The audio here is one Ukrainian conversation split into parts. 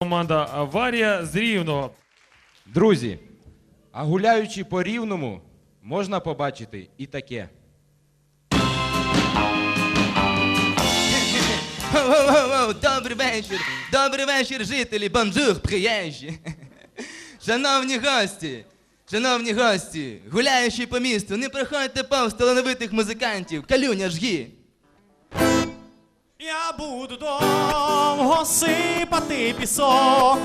команда Аварія з Рівного. Друзі, а гуляючи по рівному, можна побачити і таке. Воу-воу-воу, Добрий вечір, добрий вечір, жителі, бонжур, приїжджі. Шановні гості, шановні гості, гуляючи по місту, не проходьте повз талановитих музикантів, калюня жгі. Буду довго сипати пісок,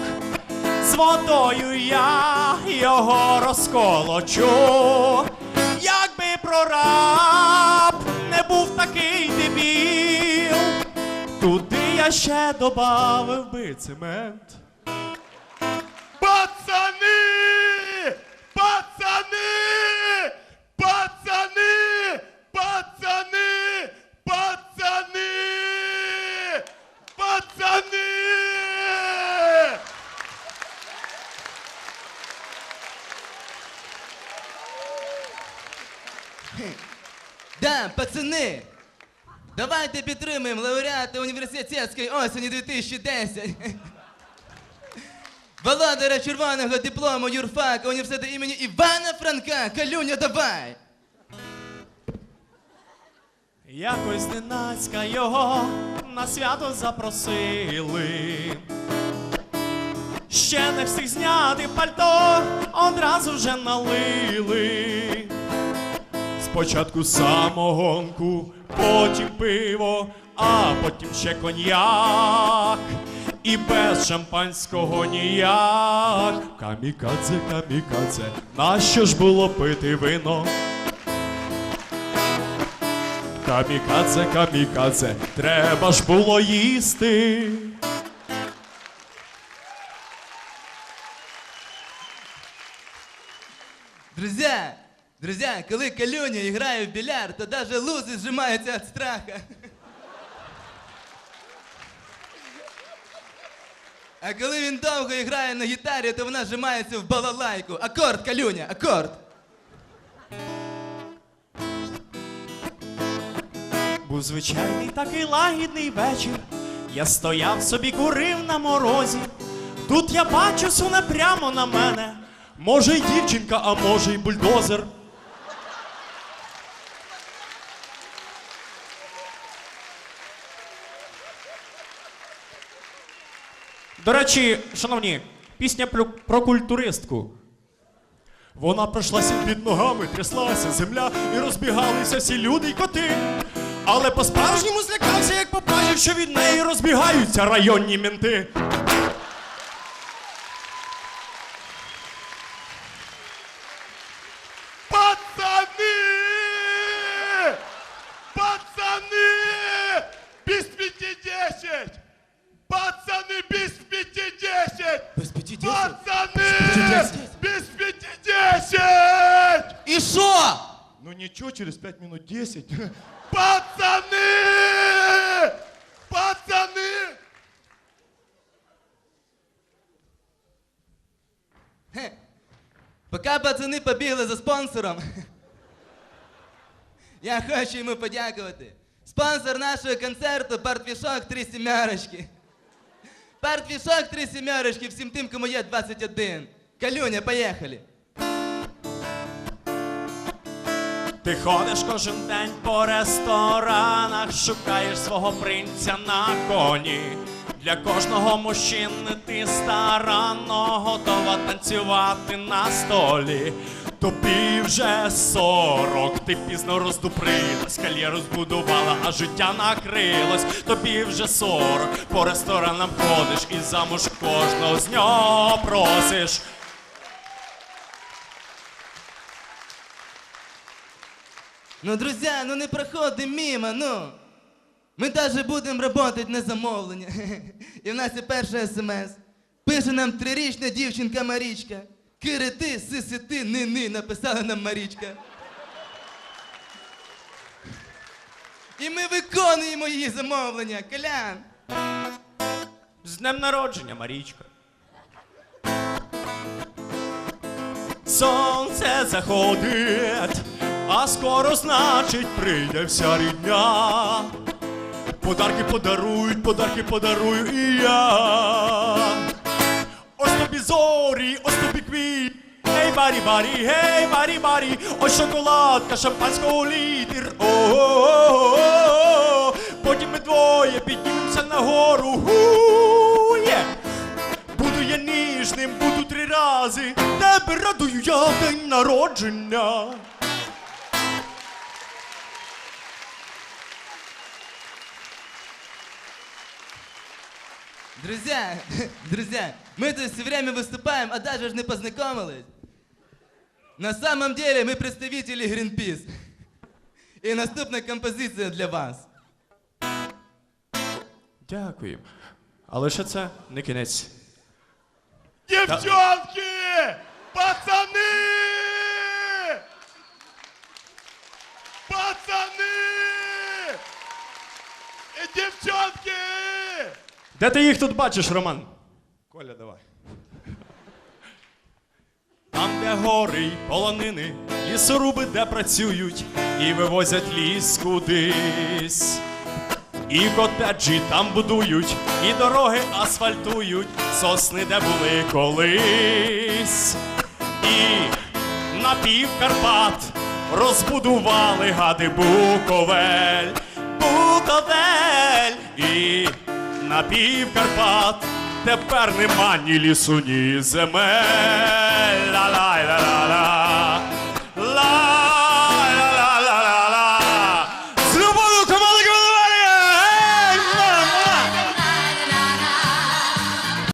з водою я його розколочу. Якби прораб не був такий дебіл, туди я ще добавив би цемент. Да, пацани, давайте підтримаємо лауреата університетської осені 2010. Володаря червоного диплому юрфака університету імені Івана Франка. Калюня, давай! Якось ненацька його на свято запросили. Ще не встиг зняти пальто, одразу вже налили. Спочатку самогонку, потім пиво, а потім ще коньяк. І без шампанського ніяк. Камікадзе, камікадзе, нащо ж було пити вино? Камікадзе, камікадзе, треба ж було їсти. Друзья, друзья, коли Калюня грає в більярд, то даже лузи зжимаються від страха. А коли він довго грає на гітарі, то вона зжимається в балалайку. Акорд, Калюня, акорд. Був звичайний такий лагідний вечір. Я стояв собі, курив на морозі. Тут я бачу, суне прямо на мене. Може, й дівчинка, а може, й бульдозер. До речі, шановні, пісня про, культуристку. Вона пройшлася під ногами, тряслася земля і розбігалися всі люди й коти. Але по-справжньому злякався, як побачив, що від неї розбігаються районні менти. 10! Без пяти 10! І? Ну нічого, через 5 минут 10. Пацаны! Пацаны! Пока пацаны побігли за спонсором. Я хочу йому подякувати. Спонсор нашого концерту партвішок три сімярочки. Партвішок три сімярочки всім тим, кому є 21. Калюня, поїхали. Ти ходиш кожен день по ресторанах, шукаєш свого принця на коні. Для кожного мужчини ти старанно готова танцювати на столі. Тобі вже сорок, ти пізно роздуприлась, кар'єру збудувала, а життя накрилось. Тобі вже сорок, по ресторанам ходиш і замуж кожного з нього просиш. Ну, друзі, ну не проходимо мимо, ну. Ми навіть будемо працювати на замовлення. І в нас є перша смс. Пише нам трирічна дівчинка Марічка. Кирити, сисити, ни-ни, написала нам Марічка. І ми виконуємо її замовлення. Колян. З днем народження, Марічка. Сонце заходить, а скоро, значить, прийде вся рідня. Подарки подарують, подарки подарую і я. Ось тобі зорі, ось тобі квіт. Гей, барі, барі, гей, барі, барі, ось шоколадка, шампанського літр. О-о-о-о-о. Потім ми двоє піднімемося нагору. Гу-є. Буду я ніжним, буду три рази. Тебе радую я день народження. Друзья, друзья, мы тут все время выступаем, а даже ж не познакомились. На самом деле мы представители Greenpeace. И наступная композиция для вас. Дякую. Але ще це не кінець. Девчонки! Пацаны! Пацаны! И девчонки! Де ти їх тут бачиш, Роман? Коля, давай. Там, де гори й полонини, лісоруби, де працюють і вивозять ліс кудись. І котеджі там будують, і дороги асфальтують, сосни, де були колись. І на пів Карпат розбудували гади Буковель, Буковель. І на пів Карпат тепер нема ні лісу, ні земель. Ла-ла.